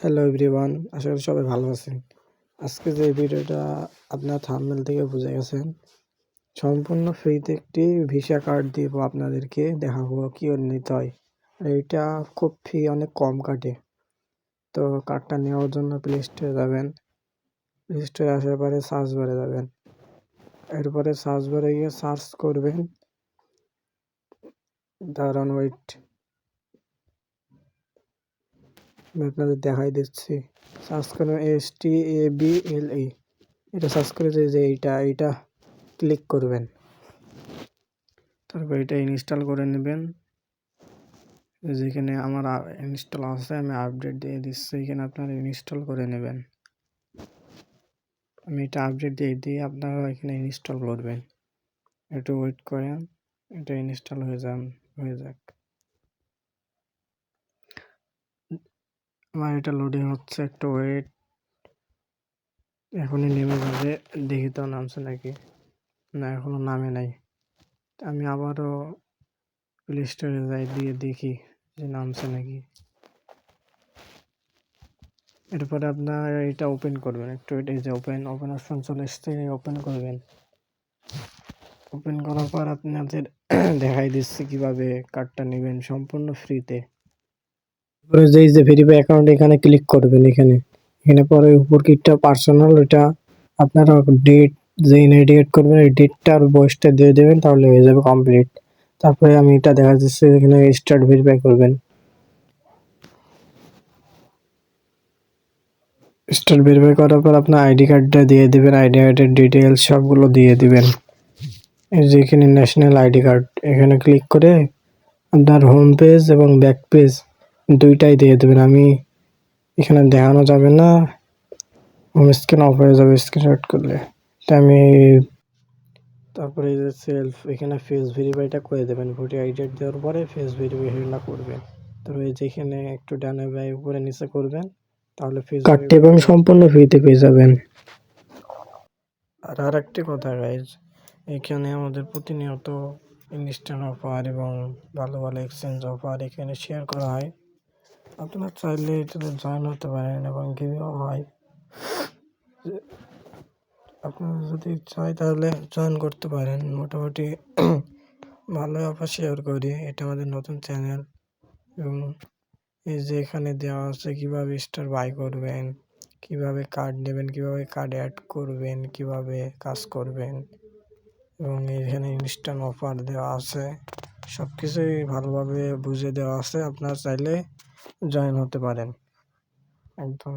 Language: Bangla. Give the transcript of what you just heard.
হ্যালো এভরিওয়ান আশা করি সবাই ভালো আছেন। আজকে যে ভিডিওটা আপনার থাম্বনেল থেকে বুঝে গেছেন, সম্পূর্ণ ফ্রিতে একটি ভিসা কার্ড দিব আপনাদেরকে দেখাবো কি নিতে হয়। এটা খুব ফি অনেক কম কাটে তো কার্ডটা নেওয়ার জন্য প্লে স্টোরে যাবেন। প্লে স্টোরে আসার পরে সার্চ বারে যাবেন। এরপরে সার্চ বারে গিয়ে সার্চ করবেন। দাঁড়ান ওয়েট আমি আপনাদের দেখাই দিচ্ছি। সার্চ করবেন S T A B L ই। এটা সার্চ করে যে এইটা এইটা ক্লিক করবেন। তারপর এটা ইনস্টল করে নেবেন। যেখানে আমার ইনস্টল আছে, আমি আপডেট দিয়ে দিচ্ছি, এখানে আপনারা ইনস্টল করে নেবেন। আমি এটা আপডেট দিয়ে দিয়ে আপনারা এখানে ইনস্টল করবেন। একটু ওয়েট করেন, এটা ইনস্টল হয়ে যান, হয়ে যাক। আমার এটা লোডিং হচ্ছে, একটু ওয়েট এখনই নেমে যাবে, দেখি তো নামছে নাকি। না, এখনও নামে নাই। আমি আবারও প্লে স্টোরে যাই, দিয়ে দেখি যে নামছে নাকি। এরপরে আপনার এটা ওপেন করবেন, একটু এটা যে ওপেন ওপেন অপশন চলে এসছে ওপেন করবেন। ওপেন করার পর আপনাদের দেখাই দিচ্ছে কীভাবে কার্ডটা নেবেন সম্পূর্ণ ফ্রিতে তারপরে যেই যে ভেরিফাই অ্যাকাউন্ট এখানে ক্লিক করবেন এখানে। এখানে পরে উপর কিটটা পার্সোনাল ওটা আপনারা ডেট যে ইনাইডি করবেন এই ডেটটা আর বয়সটা দিয়ে দেবেন, তাহলে হয়ে যাবে কমপ্লিট তারপরে আমি এটা দেখা যাচ্ছে এখানে স্টার্ট ভেরিফাই করবেন। স্টার্ট ভেরিফাই করার পর আপনার আইডি কার্ডটা দিয়ে দেবেন আইডি কার্ডের ডিটেলস সবগুলো দিয়ে দিবেন। এই যে এখানে ন্যাশনাল আইডি কার্ড এখানে ক্লিক করে আপনার হোম পেজ এবং ব্যাক পেজ দুইটাই দিয়ে দেবেন। আমি এখানে দেখানো যাবে না। স্ক্রিন অফ হয়ে যাবে স্ক্রিনশট করলে। তা আমি তারপরে এই যে সেলফ এখানে ফেস ভেরিফাইটা করে দেবেন। ভোটার আইডি দেওয়ার পরে ফেস ভেরিফাইটা করবেন। তারপরে যেখানে একটু ডানে বাই উপরে নিচে করবেন। তাহলে ফেস কার্ডটি এবং সম্পূর্ণ ফ্রিতে পেয়ে যাবেন। আর আরেকটি কথা গাইজ এখানে আমাদের প্রতিনিয়ত ইনস্ট্যান্ট অফার এবং ভালো ভালো এক্সচেঞ্জ অফার এখানে শেয়ার করা হয়। আপনারা চাইলে এটাতে জয়েন হতে পারেন এবং গিভও হয় আপনারা যদি চাই তাহলে জয়েন করতে পারেন। মোটামুটি ভালো অফার শেয়ার করি। এটা আমাদের নতুন চ্যানেল এবং এই যে এখানে দেওয়া আছে কীভাবে স্টার বাই করবেন, কীভাবে কার্ড নেবেন, কীভাবে কার্ড অ্যাড করবেন, কীভাবে কাজ করবেন এবং এখানে ইনস্ট্যান্ট অফার দেওয়া আছে। সব কিছুই ভালোভাবে বুঝে দেওয়া আছে। আপনারা চাইলে জয়েন হতে পারেন। একদম।